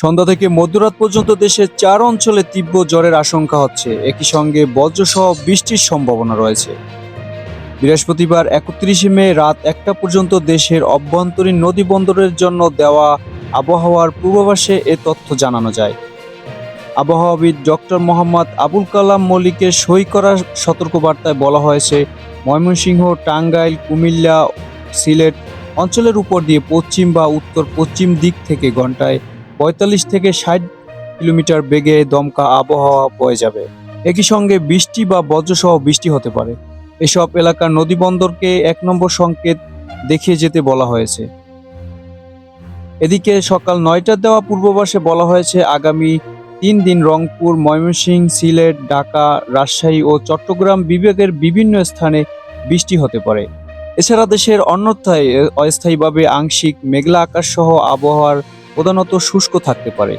সন্ধ্যা থেকে মধ্যরাত পর্যন্ত দেশের চার অঞ্চলে তীব্র জ্বরের আশঙ্কা হচ্ছে। একই সঙ্গে বজ্রসহ বৃষ্টির সম্ভাবনা রয়েছে। বৃহস্পতিবার একত্রিশে মে রাত একটা পর্যন্ত দেশের অভ্যন্তরীণ নদী বন্দরের জন্য দেওয়া আবহাওয়ার পূর্বাভাসে এ তথ্য জানানো যায়। আবহাওয়াবিদ ডক্টর মোহাম্মদ আবুল কালাম মল্লিকের সই করা সতর্কবার্তায় বলা হয়েছে, ময়মনসিংহ, টাঙ্গাইল, কুমিল্লা, সিলেট অঞ্চলের উপর দিয়ে পশ্চিম বা উত্তর পশ্চিম দিক থেকে ঘন্টায় পঁয়তাল্লিশ থেকে ষাট কিলোমিটার বেগে দমকা আবহাওয়া বয়ে যাবে। একই সঙ্গে বৃষ্টি বা বজ্রসহ বৃষ্টি হতে পারে। এসব এলাকার নদী বন্দরকে এক নম্বর সংকেত দেখিয়ে যেতে বলা হয়েছে। এদিকে সকাল নয়টার দেওয়া পূর্বাভাসে বলা হয়েছে, আগামী তিন দিন রংপুর, ময়মনসিংহ, সিলেট, ঢাকা, রাজশাহী ও চট্টগ্রাম বিভাগের বিভিন্ন স্থানে বৃষ্টি হতে পারে। এছাড়া দেশের অন্যথায় অস্থায়ীভাবে আংশিক মেঘলা আকাশ সহ আবহাওয়ার প্রধানত শুষ্ক থাকতে পারে।